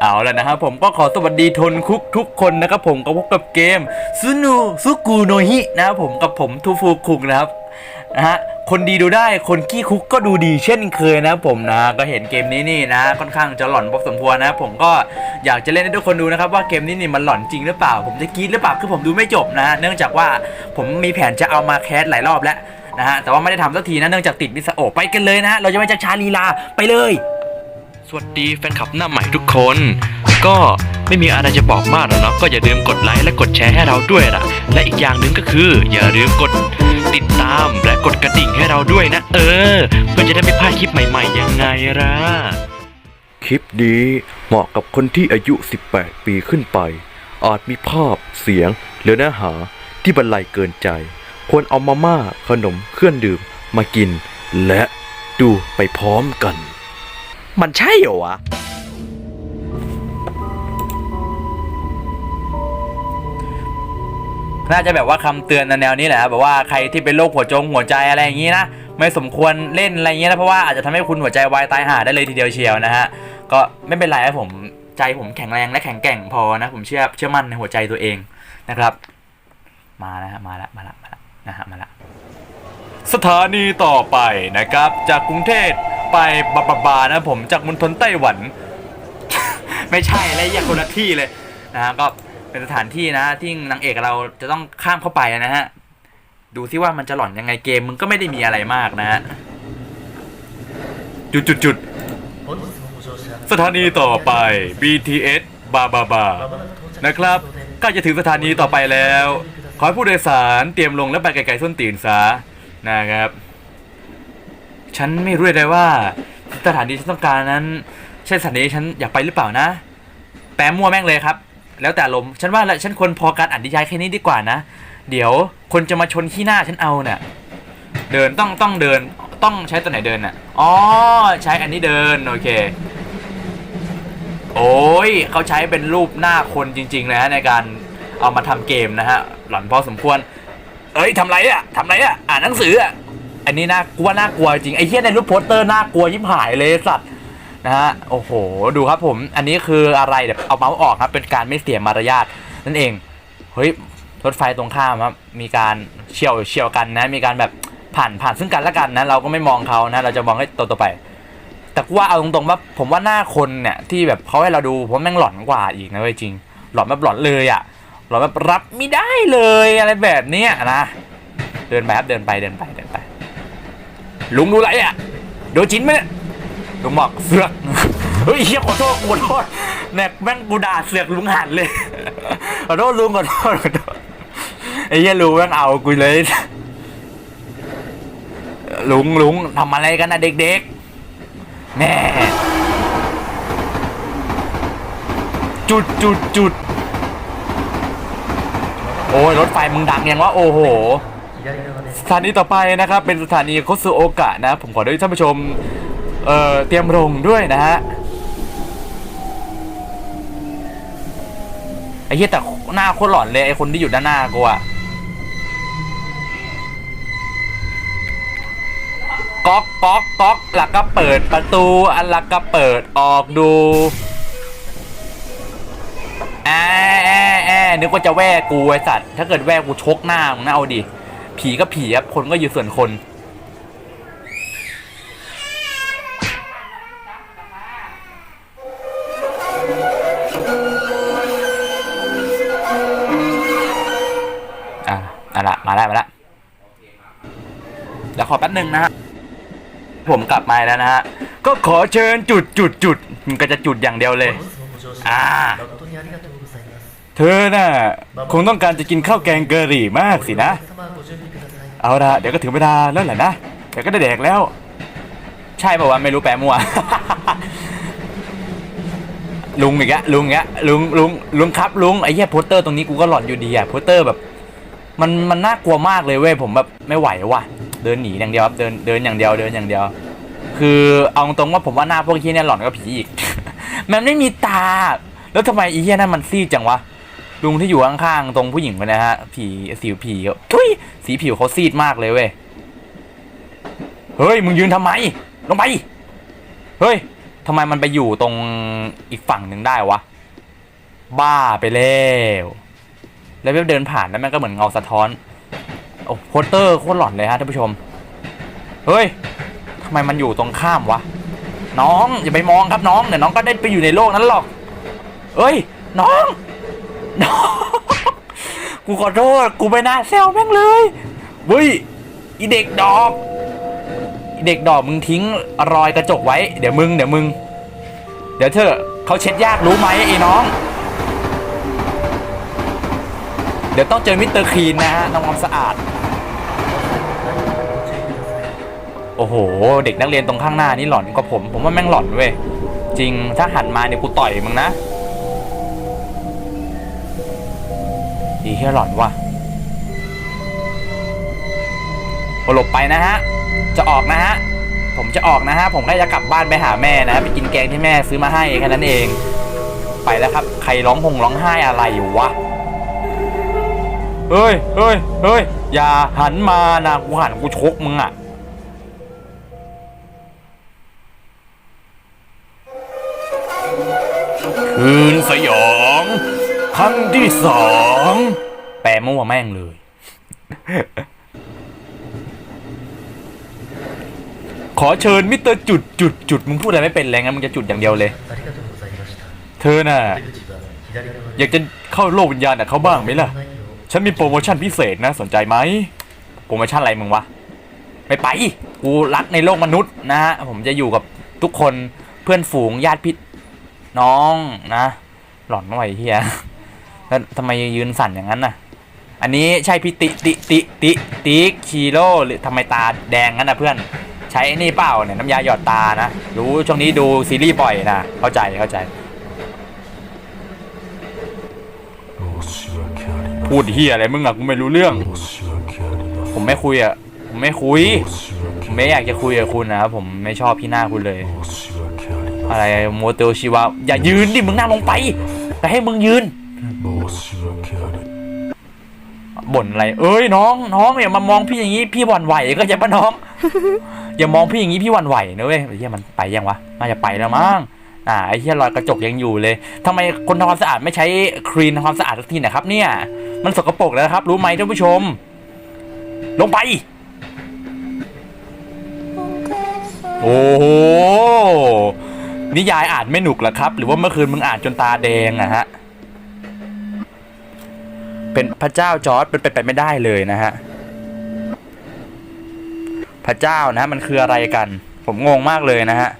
เอาแล้วนะครับผมก็ขอสวัสดีทนคุกทุกคนนะครับผมก็พบกับเกมซูนูซุกูโนฮินะครับผมกับผมทูฟูคุกนะครับนะฮะคนดีดูได้คนขี้คุกก็ดูดีเช่นเคยนะผมนะก็เห็นเกมนี้นี่นะ ค่อนข้างจะหลอนพอสมควรนะ ผมก็อยากจะเล่นให้ทุกคนดูนะครับว่าเกมนี้นี่มันหลอนจริงหรือเปล่า ผมจะกรีดหรือเปล่าคือผมดูไม่จบนะ เนื่องจากว่าผมมีแผนจะเอามาแคสหลายรอบแล้วนะฮะแต่ว่าไม่ได้ทำสักทีนะเนื่องจากติดมิสโอไปกันเลยนะฮะเราจะไม่จะช้าลีลาไปเลย สวัสดีแฟนคลับหน้าใหม่ทุกคน ก็ไม่มีอะไรจะบอกมากหรอกเนาะก็อย่าลืมกดไลค์และกดแชร์ให้เราด้วยล่ะและอีกอย่างหนึ่งก็คือ อย่าลืมกดติดตามและกดกระดิ่งให้เราด้วยนะ เออ เพื่อจะได้ไม่พลาดคลิปใหม่ๆยังไงล่ะคลิปนี้เหมาะกับคนที่อายุ 18 ปีขึ้นไป อาจมีภาพเสียง หรือเนื้อหาที่บรรลัยเกินใจ ควรเอามาม่าขนมเครื่องดื่มมากิน และดูไปพร้อมกัน มันใช่เหรอวะ น่าจะแบบว่าคำเตือนในแนวนี้แหละครับแบบว่าใครที่เป็นโรคหัวจงหัวใจอะไรอย่างนี้นะ ไม่สมควรเล่นอะไรอย่างนี้นะ เพราะว่าอาจจะทำให้คุณหัวใจวายตายห่าได้เลยทีเดียวเชียวนะฮะ ก็ไม่เป็นไรครับผมใจผมแข็งแรงและแข็งแกร่งพอนะ ผมเชื่อเชื่อมั่นในหัวใจตัวเองนะครับ มาแล้วฮะมาแล้วมาแล้วมาแล้วนะฮะมาแล้ว สถานีต่อไปนะครับ จากกรุงเทพ ไปบาบาบานะผมจากมณฑลไต้หวัน ไม่ใช่อะไรอย่างคนละที่เลยนะฮะก็เป็นสถานที่นะที่นางเอกเราจะต้องข้ามเข้าไปนะฮะดูซิว่ามันจะหล่อนยังไงเกมมึงก็ไม่ได้มีอะไรมากนะฮะจุดจุดจุดสถานีต่อไป BTS บาบาบานะครับใกล้จะถึงสถานีต่อไปแล้ว ขอให้ผู้โดยสารเตรียมลงและไปไกลๆส้นตีนซะนะครับ ฉันไม่รู้เลยว่าสถานีที่ฉันต้องการนั้นใช่สถานีที่ฉันอยากไปหรือเปล่านะ แปมมั่วแม่งเลยครับ แล้วแต่ลมฉันว่าละฉันควรพอการอ่านนิยายแค่นี้ดีกว่านะ เดี๋ยวคนจะมาชนขี้หน้าฉันเอาเนี่ยเดินต้องต้องเดินต้องใช้ตัวไหนเดินน่ะอ๋อใช้อันนี้เดินโอเค โอ้ยเขาใช้เป็นรูปหน้าคนจริงๆเลยฮะในการเอามาทำเกมนะฮะหล่อนพอสมควร เอ้ยทำไรอะทำไรอะอ่านหนังสืออะ อันนี้น่ากลัวน่ากลัวจริงไอ้เหี้ยในรูปโปสเตอร์น่ากลัวยิบหายเลยสัตว์นะฮะโอ้โหดูครับผม อันนี้คืออะไรเดี๋ยวเอาเมาส์ออกครับ เป็นการไม่เสียมารยาทนั่นเองเฮ้ยรถไฟตรงข้ามครับมีการเฉียวเฉียวกันนะ มีการแบบผ่านผ่านซึ่งกันและกันนะ เราก็ไม่มองเขานะ เราจะมองให้ตัวต่อไป แต่กูว่าเอาตรงๆว่าผมว่าหน้าคนเนี่ยที่แบบเขาให้เราดูผมแม่งหลอนกว่าอีกนะเว้ยจริง หลอนแบบหลอนเลยอะหลอนแบบรับไม่ได้เลยอะไรแบบเนี้ยนะเดินไปครับเดินไปเดินไปเดินไป ลุงดูไรอะโดูจิ้นไหมเนี่ยลุงบอกเสือกเฮ้ยเฮียขอโทษขอโทษแม็กแม่งกูด่าเสือกลุงหันเลยขอโทษลุงขอโทษขอโทษไอ้เหี้ยลุงแม่งเอากูเลย ลุงลุงทำอะไรกันนะเด็กๆแน่จุดจุดจุดโอ้ยรถไฟมึงดังยังวะโอ้โห สถานีต่อไปนะครับ เป็นสถานีโคซุโอกะนะ ผมขอให้ท่านผู้ชมเอ่อเตรียมลงด้วยนะฮะไอ้เหี้ยแต่หน้าโคตรหลอนเลยไอ้คนที่อยู่ด้านหน้ากูอะก๊อกก๊อกก๊อกแล้วก็เปิดประตูอันแล้วก็เปิดออกดูแอะแอะแอะนึกว่าจะแว่กูไอสัตว์ถ้าเกิดแว่กูชกหน้ามึงนะเอาดิ ผีก็ผีครับ คนก็อยู่ส่วนคน อะเอาละมาแล้วมาแล้วเดี๋ยวขอแป๊บหนึ่งนะฮะ ผมกลับมาแล้วนะฮะ ก็ขอเชิญจุดจุดจุดมันก็จะจุดอย่างเดียวเลย อ่า เธอน่ะ คงต้องการจะกินข้าวแกงเกอรี่มากสินะ เอาละเดี๋ยวก็ถึงเวลาแล้วแหละนะเดี๋ยวก็ได้แดกแล้ว ใช่ป่าวะไม่รู้แปลมั่ว ลุงอีกอะลุงอีกอะลุงลุงลุงครับลุงไอ้เหี้ยโปสเตอร์ตรงนี้กูก็หลอนอยู่ดีอะโปสเตอร์แบบ มันมันน่ากลัวมากเลยเว้ยผมแบบไม่ไหวว่ะเดินหนีอย่างเดียวครับเดินเดินอย่างเดียวเดินอย่างเดียว คือเอาตรงว่าผมว่าหน้าพวกที่เนี่ยหลอนก็ผีอีก มันไม่มีตา แล้วทำไมไอีเหี้ยนั่นมันซีดจังวะ ลุงที่อยู่ข้างๆตรงผู้หญิงคนนะฮะผีสิวผีเขาทุยสีผิวเขาซีดมากเลยเว้ยเฮ้ยมึงยืนทำไม ลงไป เฮ้ยทำไมมันไปอยู่ตรงอีกฝั่งหนึ่งได้วะ บ้าไปแล้ว แล้วเดินผ่านแล้วมันก็เหมือนเงาสะท้อน โอ้โพสเตอร์โคตรหลอนเลยฮะท่านผู้ชม เฮ้ยทำไมมันอยู่ตรงข้ามวะ น้องอย่าไปมองครับน้องเดี๋ยวน้องก็ได้ไปอยู่ในโลกนั้นหรอก เอ้ย น้อง กูขอโทษ กูไม่น่าแซวแม่งเลยเว้ยอีเด็กดอกอีเด็กดอกมึงทิ้งรอยกระจกไว้ เดี๋ยวมึงเดี๋ยวมึง เดี๋ยวเธอเขาเช็ดยากรู้ไหมไอ้น้อง เดี๋ยวต้องเจอมิสเตอร์คลีนนะฮะทำความสะอาด โอ้โห เด็กนักเรียนตรงข้างหน้านี่หลอนกว่าผม ผมว่าแม่งหลอนเว้ย จริงถ้าหันมาเนี่ยกูต่อยมึงนะ ดีแค่หลอนว่ะหลบไปนะฮะ จะออกนะฮะ ผมจะออกนะฮะ ผมแค่จะกลับบ้านไปหาแม่นะ ไปกินแกงที่แม่ซื้อมาให้แค่นั้นเอง ไปแล้วครับ ใครร้องหงร้องไห้อะไรอยู่วะ เฮ้ยเฮ้ยเฮ้ยอย่าหันมานะกูหันกูชกมึงอะคืนสยอง ครั้งที่สอง แปลมั่วแม่งเลย ขอเชิญมิสเตอร์จุดจุดจุดมึงพูดอะไรไม่เป็นแล้วงั้นมึงจะจุดอย่างเดียวเลย เธอน่ะ อยากจะเข้าโลกวิญญาณอะเขาบ้างไหมล่ะ ฉันมีโปรโมชั่นพิเศษนะ สนใจไหม โปรโมชั่นอะไรมึงวะ ไม่ไป กูรักในโลกมนุษย์นะฮะ ผมจะอยู่กับทุกคนเพื่อนฝูงญาติพี่น้องนะ หล่อนไม่ไหร่เฮีย แล้วทำไมยืนสั่นอย่างนั้นน่ะ อันนี้ใช่พี่ติติติติติคีโร่หรือทำไมตาแดงงั้นนะเพื่อน ใช้ไอ้นี่เปล่าเนี่ยน้ำยาหยอดตานะ รู้ช่วงนี้ดูซีรีส์บ่อยนะ เข้าใจเข้าใจ พูดเฮียอะไรมึงอะกูไม่รู้เรื่อง ผมไม่คุยอะผมไม่คุย ผมไม่อยากจะคุยกับคุณนะครับผมไม่ชอบพี่หน้าคุณเลย อะไรโมเตลชิวะอย่ายืนดิมึงนั่งลงไปแต่ให้มึงยืน บ่นอะไร เอ้ยน้อง น้องอย่ามามองพี่อย่างนี้พี่หวั่นไหวก็จะปะน้อง อย่ามองพี่อย่างนี้พี่หวั่นไหวนะเว้ยไอ้เฮียมันไปยังวะน่าจะไปแล้วมั้งอ่าไอ้เฮียรอยกระจกยังอยู่เลยทำไมคนทำความสะอาดไม่ใช้ครีนทำความสะอาดสักทีนะครับ เนี่ย มันสกปรกแล้วนะครับ รู้ไหมท่านผู้ชม ลงไป โอ้โหนิยายอ่านไม่หนุกเหรอครับ หรือว่าเมื่อคืนมึงอ่านจนตาแดงอะฮะ เป็นพระเจ้าจอร์ดเป็นไปไม่ได้เลยนะฮะพระเจ้านะมันคืออะไรกัน ผมงงมากเลยนะฮะ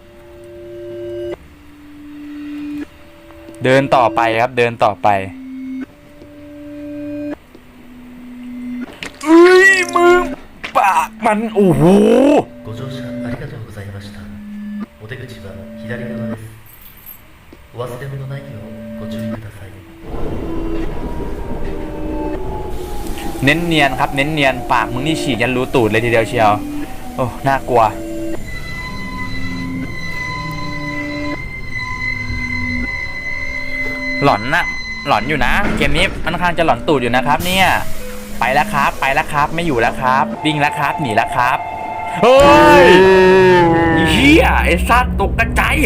เดินต่อไปครับเดินต่อไปเอ้ยมึงปากมันโอ้โห เน้นเนียนครับ เน้นเนียนปากมึงนี่ฉีกยันรู้ตูดเลยทีเดียวเชียว โอ้ น่ากลัว หลอนนะหลอนอยู่นะ เกมนี้มันค่อนข้างจะหลอนตูดอยู่นะครับ เนี่ย ไปแล้วครับ ไปแล้วครับ ไม่อยู่แล้วครับ วิ่งแล้วครับ หนีแล้วครับ เฮ้ยเฮียไอ้สัตตกกระจาย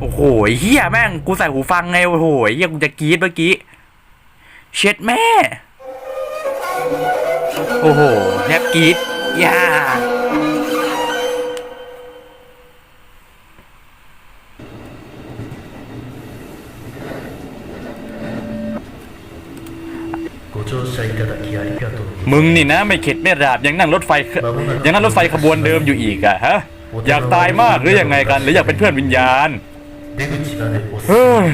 โอ้โหเฮียแม่ง กูใส่หูฟังไง โอ้โหเฮียกูจะกรี๊ดเมื่อกี้ เช็ดแม่ โอ้โหแนบกีดย่ามึงนี่นะไม่เข็ดไม่ราบยังนั่งรถไฟยังนั่งรถไฟขบวนเดิมอยู่อีกอะฮะอยากตายมากหรือยังไงกัน หรืออยากเป็นเพื่อนวิญญาณเฮ้ย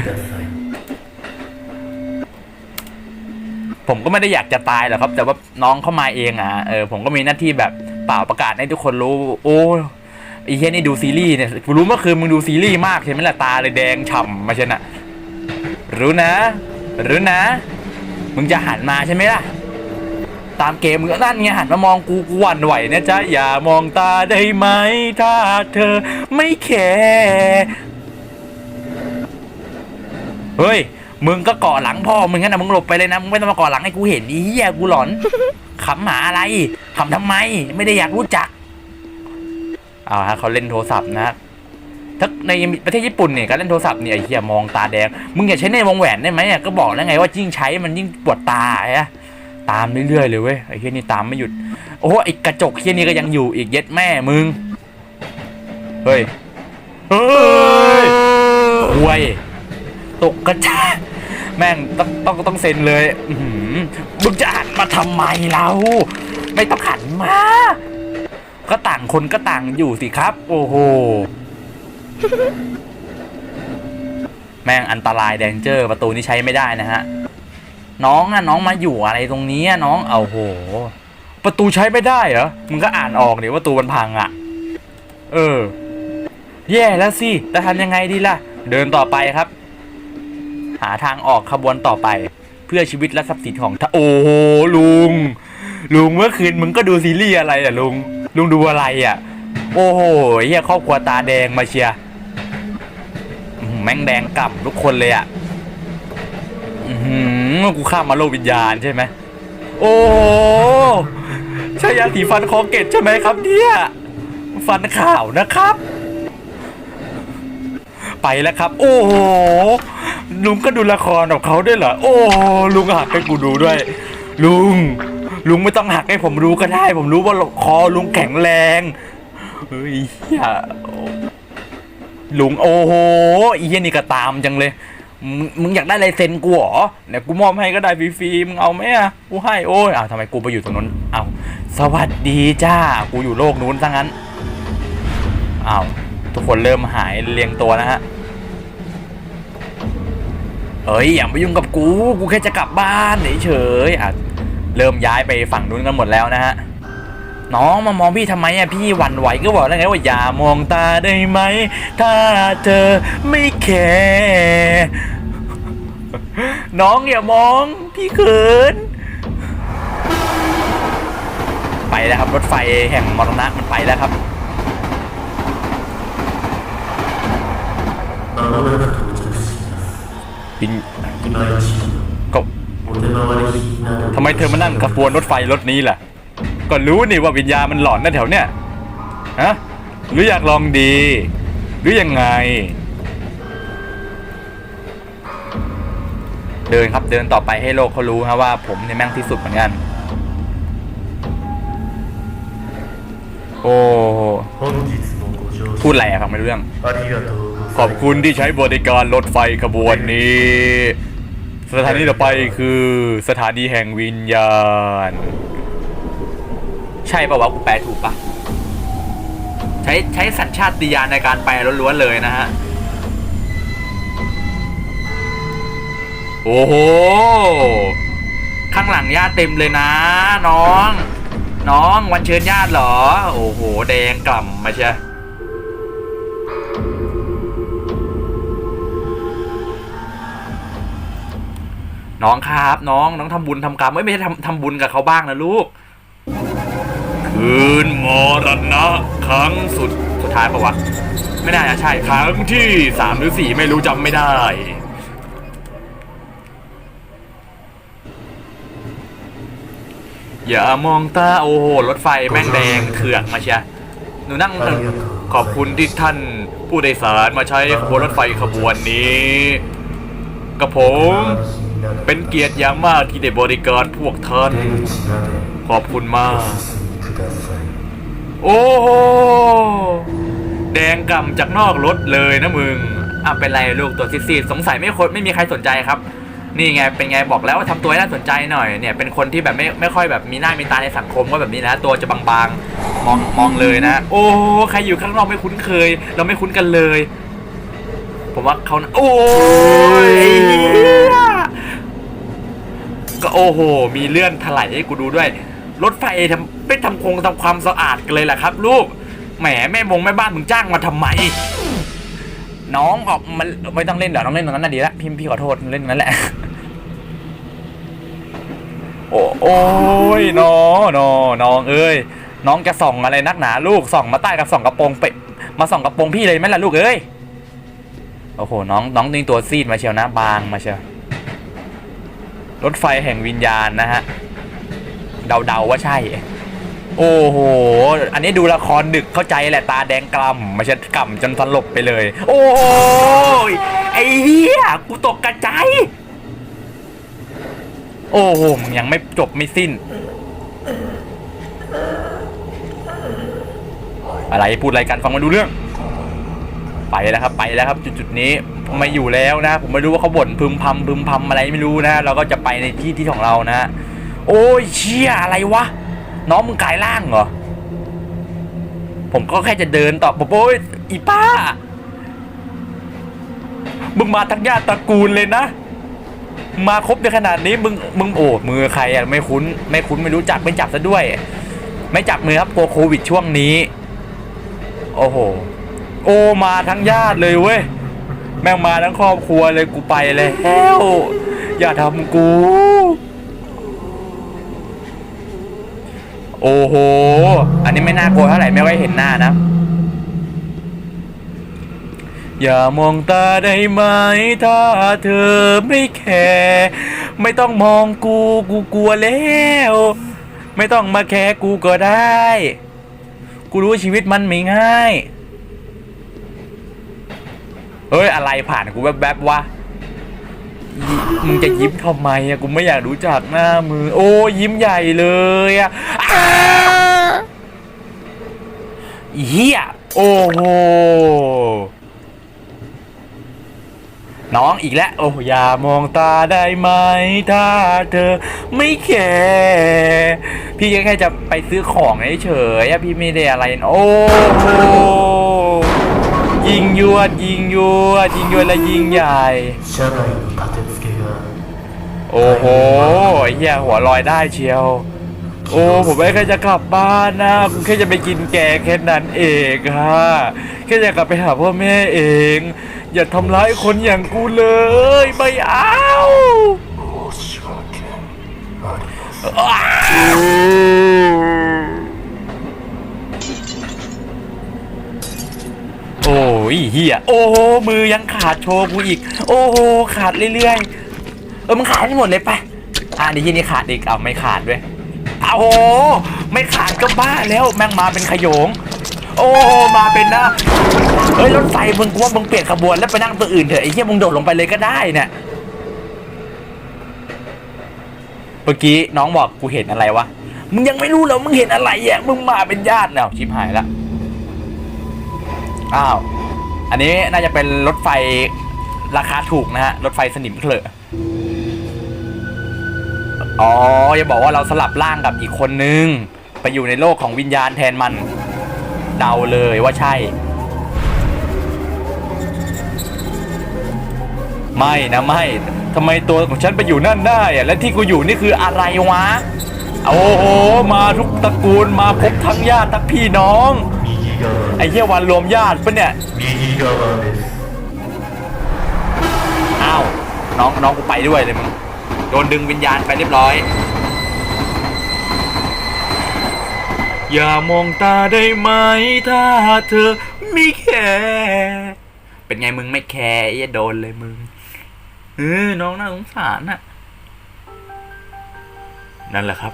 ผมก็ไม่ได้อยากจะตายหรอกครับ แต่ว่าน้องเข้ามาเองอะเออผมก็มีหน้าที่แบบเปล่าประกาศให้ทุกคนรู้ โอ้ไอ้เฮียนี่ดูซีรีส์เนี่ยรู้เมื่อคืนมึงดูซีรีส์มากใช่ไหมล่ะตาเลยแดงฉ่ำมาเช่นน่ะรู้นะ รู้นะ มึงจะหันมาใช่ไหมล่ะ ตามเกมมึงก็นั่นไงหันมามองกูกูหวั่นไหวนะจ๊ะอย่ามองตาได้ไหมถ้าเธอไม่แคร์เฮ้ย มึงก็เกาะหลังพ่อมึงงั้นนะมึงหลบไปเลยนะมึงไม่ต้องมาเกาะหลังให้กูเห็นอีเหี้ยกูหลอนขำหมาอะไรทำทำไม ไม่ได้อยากรู้จักเอาฮะเขาเล่นโทรศัพท์นะฮะถ้าในประเทศญี่ปุ่นเนี่ยการเล่นโทรศัพท์เนี่ยไอ้เหี้ยมองตาแดงมึงอย่าใช้ในวงแหวนได้ไหมอะก็บอกแล้วไงว่ายิ่งใช้มันยิ่งปวดตาไอ้ตามเรื่อยๆเลยเว้ยไอ้เหี้ยนี่ตามไม่หยุดโอ้โหไอ้กระจกเหี้ยนี่ก็ยังอยู่อีกเย็ดแม่มึงเฮ้ยเฮ้ยห่วยตกกระจาย แม่งต้องต้องต้องเซ็นเลยอื้อหือมึงจะหันมาทำไมเราไม่ต้องหันมา ก็ต่างคนก็ต่างอยู่สิครับ โอ้โหแม่งอันตรายแดงเจอร์ประตูนี้ใช้ไม่ได้นะฮะน้องอะน้องมาอยู่อะไรตรงนี้อะน้องเอาโห ประตูใช้ไม่ได้เหรอมึงก็อ่านออกเดี๋ยวว่าประตูมันพังอะเออ แย่แล้วสิจะทำยังไงดีล่ะ เดินต่อไปครับ หาทางออกขบวนต่อไป เพื่อชีวิตและทรัพย์สินของทโอ้โลุง ลุงเมื่อคืนมึงก็ดูซีรีส์อะไรอะลุง ลุงดูอะไรอะ โอ้โหเฮียครอบครัวตาแดงมาเชียร์แม่งแดงกล่ำทุกคนเลยอะอือหือกูข้ามมาโลกวิญญาณใช่ไหม โอ้โหใช่ยาสีฟันคอเกตใช่ไหมครับเนี่ย ฟันข่าวนะครับ ไปแล้วครับ โอ้โห ลุงก็ดูละครกับเขาด้วยเหรอ โอ้ ลุงหักให้กูดูด้วย ลุง ลุงไม่ต้องหักให้ผมรู้ก็ได้ ผมรู้ว่าคอลุงแข็งแรงเฮ้ยเหี้ยลุงโอ้โหอีเหี้ยนี่ก็ตามจังเลยมึงมึงอยากได้ลายเซ็นกูเหรอเนี่ยกูมอบให้ก็ได้ฟรีๆมึงเอาไหมอะกูให้โอ้ยอ้าวทำไมกูไปอยู่ตรงนั้นอ้าวสวัสดีจ้า กูอยู่โลกนู้นซะงั้นอ้าวทุกคนเริ่มหายเรียงตัวนะฮะ เอ้ยอย่ามายุ่งกับกู กูแค่จะกลับบ้านเฉยๆอะเริ่มย้ายไปฝั่งนู้นกันหมดแล้วนะฮะน้องมามองพี่ทำไมอะพี่หวั่นไหวก็บอกแล้วไงว่าอย่ามองตาได้ไหม ถ้าเธอไม่แคร์น้องอย่ามองพี่เขิน ไปแล้วครับรถไฟแห่งมรณะมันไปแล้วครับ ปิงก็ทำไมเธอมานั่งกระบวนรถไฟรถนี้ล่ะ ก็รู้นี่ว่าวิญญาณมันหลอนนั่นแถวเนี้ยฮะหรืออยากลองดี หรือยังไง เดินครับเดินต่อไปให้โลกเขารู้ฮะว่าผมเนี่ยแม่งที่สุดเหมือนกัน โอ้พูดอะไรอะครับไม่รู้เรื่อง ขอบคุณที่ใช้บริการรถไฟขบวนนี้ สถานีต่อไปคือสถานีแห่งวิญญาณ ใช่ป่ะวะกูแปลถูกปะใช้ใช้สัญชาติยานในการไปลล้วนๆเลยนะฮะ โอ้โห ข้างหลังญาติเต็มเลยนะ น้อง น้องวันเชิญญาติเหรอ โอ้โห แดงกล่ำมาเชีย น้องครับ น้องน้องทำบุญทำกรรมไม่ใช่ทำทำบุญกับเขาบ้างนะลูก คืนมรณะครั้งสุดสุดท้ายปะวะไม่น่าจะใช่ครั้งที่สามหรือสี่ไม่รู้จำไม่ได้อย่ามองตาโอ้โหรถไฟแม่งแดงเถื่อนมาเชียหนูนั่งขอบคุณที่ท่านผู้โดยสารมาใช้ขบวนรถไฟขบวนนี้ กับผม เป็นเกียรติอย่างมากที่ได้บริการพวกท่าน ขอบคุณมาก โอ้แดงกำจากนอกรถเลยนะมึงอะเป็นไรลูกตัวซีดๆสงสัยไม่คนไม่มีใครสนใจครับ นี่ไงเป็นไงบอกแล้วว่าทำตัวให้น่าสนใจหน่อยเนี่ยเป็นคนที่แบบไม่ไม่ค่อยแบบมีหน้ามีตาในสังคมก็แบบนี้นะ ตัวจะบางๆมองมองเลยนะ โอ้ใครอยู่ข้างนอกไม่คุ้นเคย เราไม่คุ้นกันเลย ผมว่าเขาโอ้ย ก็โอ้โห มีเลื่อนถลายให้กูดูด้วย รถไฟทำไม่ทำคงทำความสะอาดกันเลยแหละครับ ลูก แหมแม่มงแม่บ้านมึงจ้างมาทำไม น้องออกมันไม่ต้องเล่นเดี๋ยวน้องเล่นตรงนั้นน่ะดีละพี่พี่ขอโทษเล่นตรงนั้นแหละ โอ้โอ้ยน้องน้องน้องเอ้ยน้องจะส่องอะไรนักหนาลูกส่องมาใต้กับส่องกระโปรงเป็ดมาส่องกระโปรงพี่เลยไหมล่ะลูกเอ้ยโอ้โหน้องน้องนี่ตัวซีดมาเชียวนะบางมาเชียว รถไฟแห่งวิญญาณนะฮะ เดาๆว่าใช่ โอ้โห อันนี้ดูละครดึกเข้าใจแหละตาแดงกล่ำม่ใช่กล่ำจนสลบไปเลย โอ้ยไอ้เหี้ยกูตกกระจายโอ้โหยังไม่จบไม่สิ้น อะไรพูดอะไรกันฟังมาดูเรื่อง ไปแล้วครับไปแล้วครับจุดจุดนี้ไม่อยู่แล้วนะ ผมไม่รู้ว่าเขาบ่นพึมพำพึมพำอะไรไม่รู้นะ เราก็จะไปในที่ที่ของเรานะ โอ้ยเชี่ยอะไรวะน้องมึงกายร่างเหรอผมก็แค่จะเดินต่อผมโอ้ยอีป้ามึงมาทั้งญาติตระกูลเลยนะ มาครบในขนาดนี้มึงมึงโอ้มือใครอะไม่คุ้น ไม่คุ้นไม่รู้จักไม่จับซะด้วย ไม่จับมือครับกลัวโควิดช่วงนี้ โอ้โห โอมาทั้งญาติเลยเว้ย แม่งมาทั้งครอบครัวเลยกูไปเลยแฮวอย่าทำกู โอ้โห อันนี้ไม่น่ากลัวเท่าไหร่ไม่ค่อยเห็นหน้านะ อย่ามองตาได้ไหม ถ้าเธอไม่แคร์ไม่ต้องมองกูกูกลัวแล้ว ไม่ต้องมาแคร์กูก็ได้ กูรู้ชีวิตมันไม่ง่าย เฮ้ยอะไรผ่านกูแวบๆวะมึงจะยิ้มทำไมอะกูไม่อยากรู้จักหน้ามือ โอ้ยิ้มใหญ่เลยอะเฮียโอ้โหน้องอีกแล้วโอ้อย่ามองตาได้ไหม ถ้าเธอไม่แคร์พี่แค่จะไปซื้อของเฉยๆอะพี่ไม่ได้อะไร โอ้โห ยิงยวดยิงยวดยิงยวดและยิงใหญ่ 車内の立て付けが โอ้โหไอ้เหี้ยหัวลอยได้เชียว โอ้ผมไม่แค่จะกลับบ้านนะผมแค่จะไปกินแกงแค่นั้นเองฮะแค่จะกลับไปหาพ่อแม่เอง อย่าทำร้ายคนอย่างกูเลย ไม่เอาอ้าว ยเฮียโอ้โหมือยังขาดโชว์กูอีก โอ้โหขาดเรื่อยๆเออมึงขาดให้หมดเลยไปอ่านี่ที่นี่ขาดอีกเอาไม่ขาดด้วยเอาโหไม่ขาดก็บ้าแล้วแม่งมาเป็นขยง โอ้มาเป็นนะเฮ้ยรถไฟมึงกูว่ามึงเปลี่ยนขบวนแล้วไปนั่งตัวอื่นเถอะไอ้เหี้ยมึงโดดลงไปเลยก็ได้เนี่ยเมื่อกี้น้องบอกกูเห็นอะไรวะมึงยังไม่รู้เหรอมึงเห็นอะไรอะมึงมาเป็นญาติเนาชิบหายละอ้าว อันนี้น่าจะเป็นรถไฟราคาถูกนะฮะ รถไฟสนิมเขลอะอ๋ออย่าบอกว่าเราสลับร่างกับอีกคนนึง ไปอยู่ในโลกของวิญญาณแทนมัน เดาเลยว่าใช่ ไม่นะไม่ทำไมตัวของฉันไปอยู่นั่นได้อะและที่กูอยู่นี่คืออะไรวะ โอ้โห มาทุกตระกูลมาครบทั้งญาติทั้งพี่น้อง ไอ้เหี้ยวันรวมญาติปะเนี่ยอ้าวน้องน้องกูไปด้วยเลยมึงโดนดึงวิญญาณไปเรียบร้อย อย่ามองตาได้ไหมถ้าเธอไม่แคร์เป็นไงมึงไม่แคร์จะโดนเลยมึงเออน้องน่าสงสารน่ะนั่นแหละครับ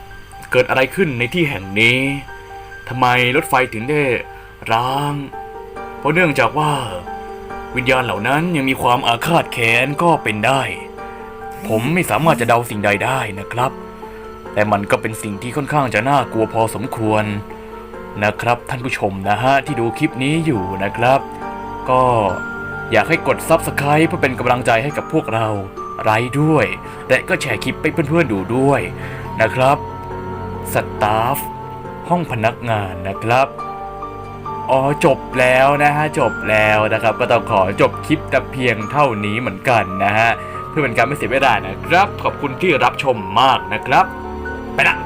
เกิดอะไรขึ้นในที่แห่งนี้ทำไมรถไฟถึงได้ ร้าง เพราะเนื่องจากว่า วิญญาณเหล่านั้นยังมีความอาฆาตแค้นก็เป็นได้ ผมไม่สามารถจะเดาสิ่งใดได้นะครับ แต่มันก็เป็นสิ่งที่ค่อนข้างจะน่ากลัวพอสมควรนะครับ ท่านผู้ชมนะฮะ ที่ดูคลิปนี้อยู่นะครับ ก็อยากให้กด Subscribe เพื่อเป็นกำลังใจให้กับพวกเราไลค์ด้วย และก็แชร์คลิปไปเพื่อนๆดูด้วยนะครับสตาฟห้องพนักงานนะครับ อ๋อจบแล้วนะฮะจบแล้วนะครับ ก็ต้องขอจบคลิปแต่เพียงเท่านี้เหมือนกันนะฮะเพื่อเป็นการไม่เสียเวลานะครับ ขอบคุณที่รับชมมากนะครับ ไปละ